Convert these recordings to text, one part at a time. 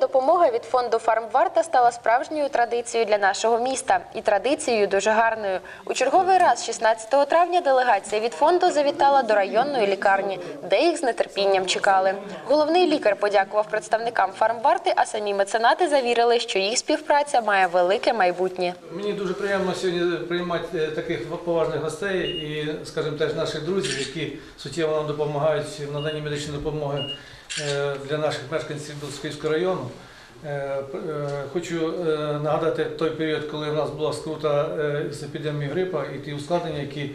допомога від фонду Фармварта стала справжньою традицією для нашого міста і традицією дуже гарною. У черговий раз, 16 травня, делегація від фонду завітала до районної лікарні, де їх з нетерпінням чекали. Головний лікар подякував представникам Фармварти, а самі меценати завірили, що їх співпраця має велике майбутнє. Мені дуже приємно сьогодні приймати е, таких поважних гостей і, скажімо, теж наших друзів, які суттєво нам допомагають в наданні медичної допомоги е, для наших мешканців Білоцерківського району. Е, е, Хочу е, нагадати той період, коли в нас була скрута з епідемією грипа і ті ускладнення, які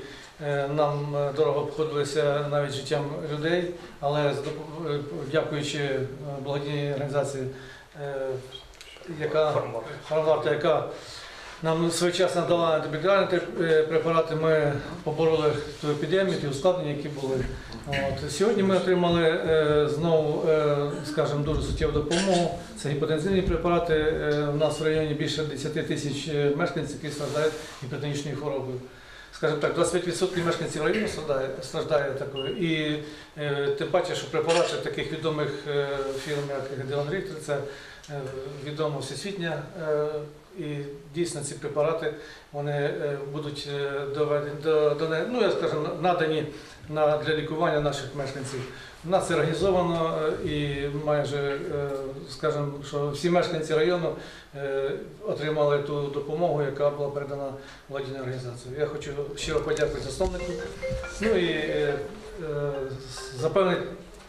нам дорого обходилися навіть життям людей, але дякуючи благодійній організації, яка яка нам своєчасно дала антибіотичні е, препарати, ми побороли ту епідемію, ті ускладнення, які були. От. Сьогодні ми отримали е, знову, е, скажімо, дуже суттєву допомогу. Це гіпотензивні препарати. У нас в районі більше 10 тисяч мешканців, які страждають гіпертонічною хворобою. Скажімо так, 25% мешканців району страждає, страждає такою. І тим паче, що препарати таких відомих фірм, як Гедеон Ріхтер, це е, відома всесвітня. е, І дійсно ці препарати вони е, будуть доведені до, ну я скажу, надані на для лікування наших мешканців. Нас це організовано і майже, скажімо, що всі мешканці району отримали ту допомогу, яка була передана владійною організацією. Я хочу щиро подякувати засновнику. Ну і запевнити,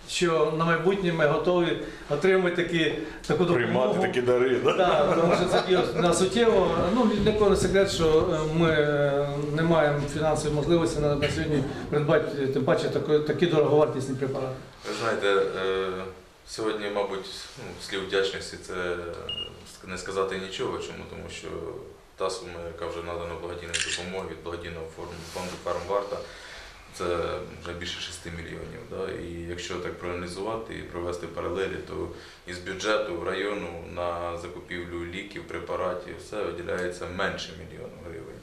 що на майбутнє ми готові отримати такі, таку допомогу. Приймати такі дари, да? Так, тому що це дійсно на суттєво. Ну, від нікого не секрет, що е, ми е, не маємо фінансової можливості на, на сьогодні придбати, тим паче, такі, такі дороговартісні препарати. Ви знаєте, е, сьогодні, мабуть, ну, слів вдячності це не сказати нічого. Чому? Тому що та сума, яка вже надана благодійною допомогою від благодійного фонду Фармварта, це вже більше 6 мільйонів. Да? І якщо так проаналізувати і провести паралелі, то із бюджету району на закупівлю ліків, препаратів все виділяється менше мільйону гривень.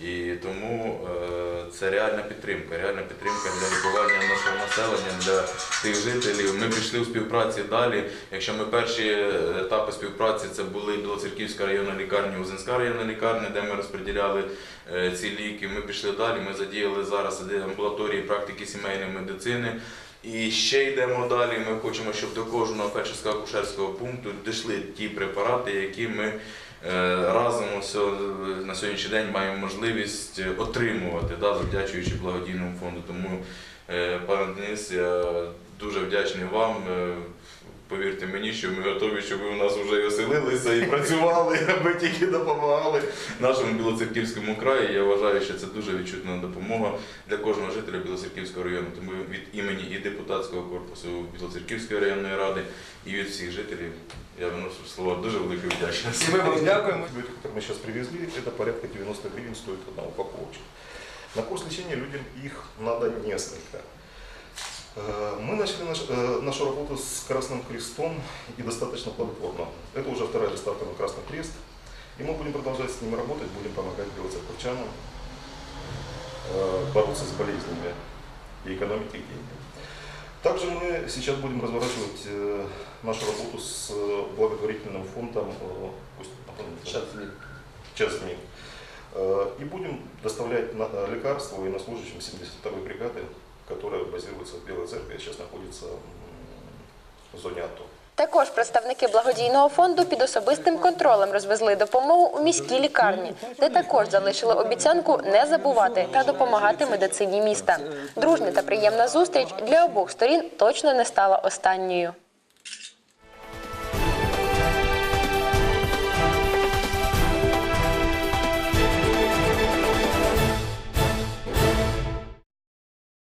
І тому е, це реальна підтримка, реальна підтримка для лікування нашого населення, для тих жителів. Ми пішли у співпраці далі. Якщо ми перші етапи співпраці це були Білоцерківська районна лікарня, Узинська районна лікарня, де ми розподіляли е, ці ліки. Ми пішли далі. Ми задіяли зараз амбулаторії практики сімейної медицини. І ще йдемо далі. Ми хочемо, щоб до кожного фельдшерсько-акушерського пункту дійшли ті препарати, які ми разом ось, е, на сьогоднішній день маємо можливість отримувати, да, завдячуючи благодійному фонду. Тому, е, пане Денис, я дуже вдячний вам Е, Повірте мені, що ми готові, щоб ви у нас вже і оселилися і працювали, аби тільки допомагали нашому Білоцерківському краї. Я вважаю, що це дуже відчутна допомога для кожного жителя Білоцерківського району. Тому від імені і депутатського корпусу Білоцерківської районної ради, і від всіх жителів я виношу слова дуже великої вдячності. И мы вам дякуємо. Антибиотики, которые мы сейчас привезли, это порядка 90 гривен стоит одна упаковочка. На курс лечения людям их надо несколько. Э, Мы начали наш- э, нашу работу с Красным Крестом и достаточно плодотворно. Это уже вторая доставка на Красный Крест. И мы будем продолжать с ними работать, будем помогать белоцерковчанам э, бороться с болезнями и экономить их деньги. Также мы сейчас будем разворачивать э, нашу работу с благотворительным фондом пусть напомните, «Час дней». Э, И будем доставлять на- э, лекарства военнослужащим 72-й бригады, которая базируется в Белой Церкви, а сейчас находится в зоне АТО. Також представники благодійного фонду під особистим контролем розвезли допомогу у міській лікарні, де також залишили обіцянку не забувати та допомагати медицині міста. Дружня та приємна зустріч для обох сторін точно не стала останньою.